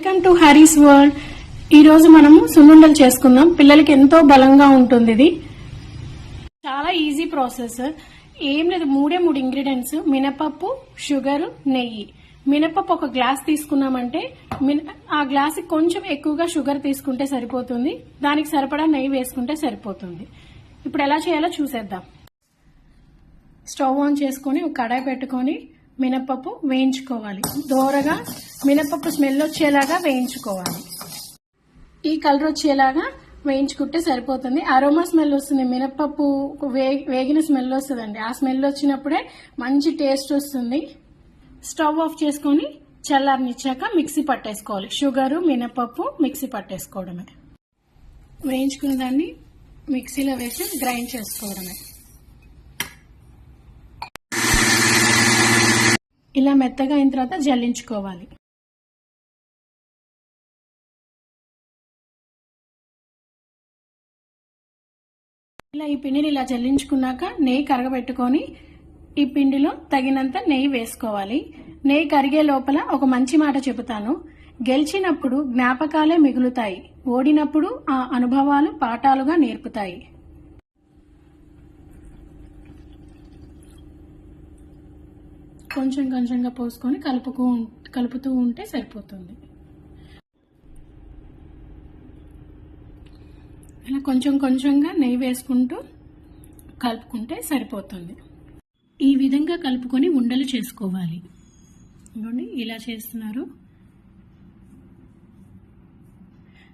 Welcome to Haris world ఈ రోజు మనము సున్నుండలు చేసుకుందాం. పిల్లలకి ఎంతో బలంగా ఉంటుంది ఇది. చాలా ఈజీ ప్రాసెస్ ఏం లేదు మూడే మూడు ఇంగ్రీడియంట్స్ మినపప్పు షుగర్ నెయ్యి. మినపప్పు ఒక గ్లాస్ తీసుకున్నామంటే మిన- ఆ గ్లాస్ కొంచెం ఎక్కువగా షుగర్ తీసుకుంటే సరిపోతుంది. దానికి సరిపడా నెయ్యి వేసుకుంటే సరిపోతుంది. ఇప్పుడు ఎలా చేయాలో చూసేద్దాం. స్టవ్ ఆన్ చేసుకొని ఒక కడాయి పెట్టుకొని మినపప్పు వేయించుకోవాలి. దోరగా మినపప్పు స్మెల్ వచ్చేలాగా వేయించుకోవాలి. ఈ కలర్ వచ్చేలాగా వేయించుకుంటే సరిపోతుంది. అరోమా స్మెల్ వస్తుంది. మినపప్పు వే- వేగిన స్మెల్ వస్తుందండి. ఆ స్మెల్ వచ్చినప్పుడే మంచి టేస్ట్ వస్తుంది. స్టవ్ ఆఫ్ చేసుకొని చల్లారనిచ్చాక మిక్సీ పట్టేసుకోవాలి. షుగరు మినపప్పు మిక్సీ పట్టేసుకోవడమే. వేయించుకున్న దాన్ని మిక్సీలో వేసి గ్రైండ్ చేసుకోవడమే. ఇలా మెత్తగా అయిన తర్వాత జల్లించుకోవాలి. ఇలా ఈ పిండిని ఇలా జల్లించుకున్నాక నెయ్యి కరగబెట్టుకొని ఈ పిండిలో తగినంత నెయ్యి వేసుకోవాలి. నెయ్యి కరిగే లోపల ఒక మంచి మాట చెబుతాను. గెలిచినప్పుడు జ్ఞాపకాలే మిగులుతాయి. ఓడినప్పుడు ఆ అనుభవాలు పాఠాలుగా నేర్పుతాయి. కొంచెం కొంచెంగా పోసుకొని కలుపుకు కలుపుతూ ఉంటే సరిపోతుంది. ఇలా కొంచెం కొంచెంగా నెయ్యి వేసుకుంటూ కలుపుకుంటే సరిపోతుంది. ఈ విధంగా కలుపుకొని ఉండలు చేసుకోవాలి. ఇదిగోండి ఇలా చేస్తున్నారు.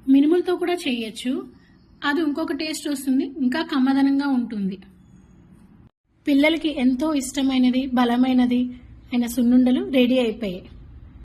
మినుములతో కూడా చేయొచ్చు. అది ఇంకొక టేస్ట్ వస్తుంది ఇంకా కమ్మదనంగా ఉంటుంది. పిల్లలకి ఎంతో ఇష్టమైనది బలమైనది ఆయన సున్నుండలు రెడీ అయిపోయాయి.